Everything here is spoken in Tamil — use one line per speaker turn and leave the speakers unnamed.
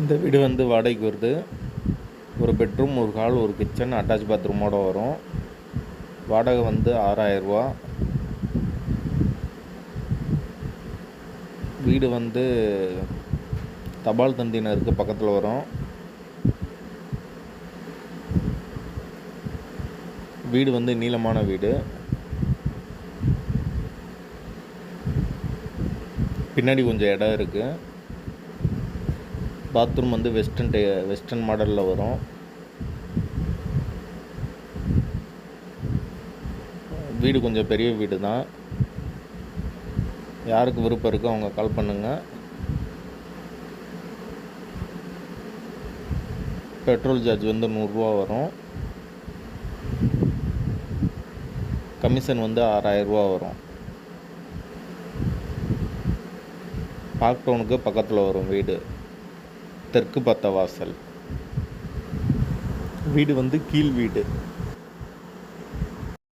இந்த வீடு வந்து வாடகைக்கு வருது. ஒரு பெட்ரூம் ஒரு ஹால் ஒரு கிச்சன் அட்டாச் பாத்ரூமோட வரும். வாடகை வந்து ஆறாயிரரூவா வீடு வந்து தபால் தந்தினருக்கு பக்கத்தில் வரும். வீடு வந்து நீளமான வீடு. பின்னாடி கொஞ்சம் இடம் இருக்குது பாத்ரூம் வந்து வெஸ்டர்ன் டே வெஸ்டர்ன் மாடலில் வரும். வீடு கொஞ்சம் பெரிய வீடு தான் யாருக்கு விருப்பம் இருக்கோ அவங்க கால் பண்ணுங்கள் பெட்ரோல் சார்ஜ் வந்து நூறுரூவா வரும். கமிஷன் வந்து ஆறாயிரரூவா வரும். பார்க் டவுனுக்கு பக்கத்தில் வரும் வீடு. தெற்கு பத்த வாசல் வீடு வந்து கீழ் வீடு.